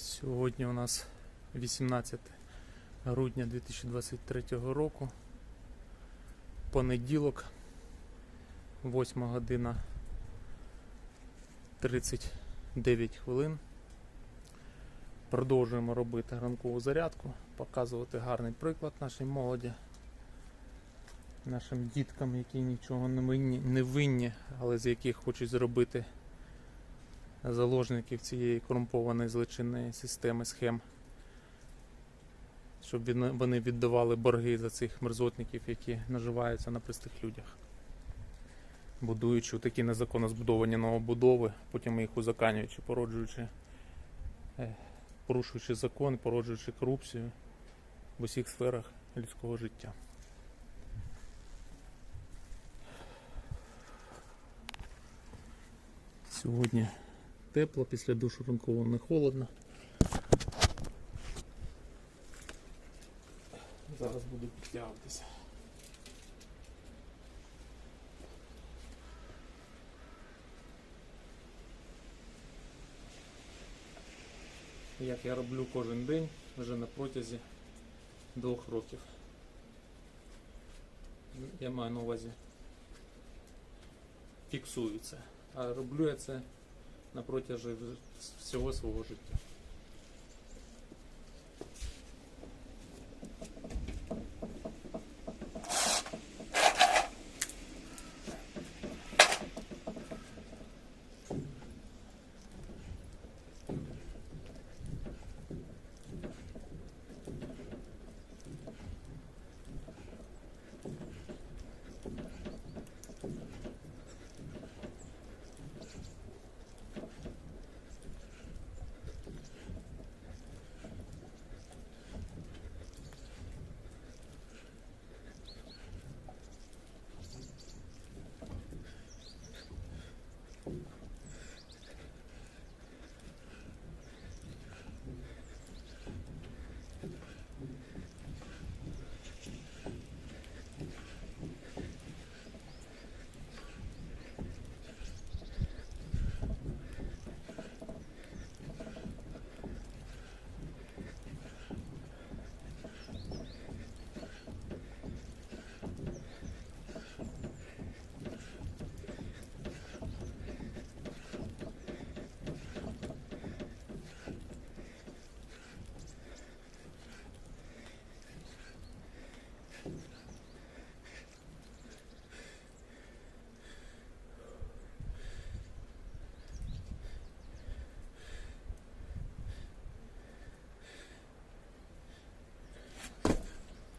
Сьогодні у нас 18 грудня 2023 року. Понеділок, 8 година 39 хвилин. Продовжуємо робити ранкову зарядку, показувати гарний приклад нашій молоді, нашим діткам, які нічого не винні, не винні, але з яких хочуть зробити заложників цієї корумпованої злочинної системи схем, щоб вони віддавали борги за цих мерзотників, які наживаються на простих людях, будуючи такі незаконно збудовані новобудови, потім їх узаканюючи, породжуючи, е, порушуючи закон, породжуючи корупцію в усіх сферах людського життя. Сьогодні тепло, після душу ранкового не холодно. Зараз буду підтягуватися. Як я роблю кожен день вже на протязі двох років. Я маю на увазі фіксую це. А роблю я це на протязі всього свого життя.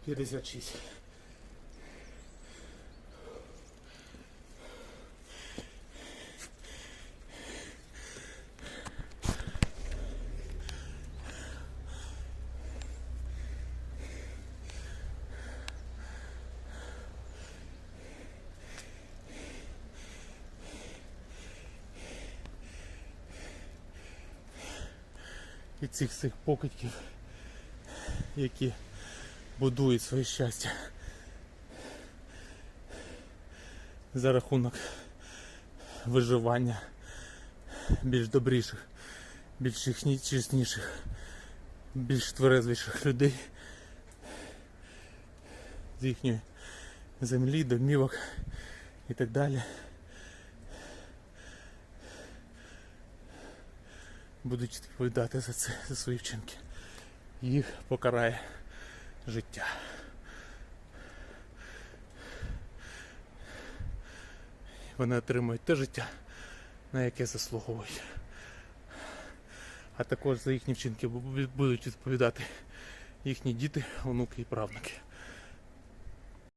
П'ятдесят шість. І цих всіх покидьків, які будують своє щастя за рахунок виживання більш добріших, більш чесні- чесніших, більш тверезвіших людей з їхньої землі, домівок і так далі. Будуть відповідати за це, за свої вчинки. Їх покарає життя. Вони отримують те життя, на яке заслуговують. А також за їхні вчинки будуть відповідати їхні діти, онуки і правнуки.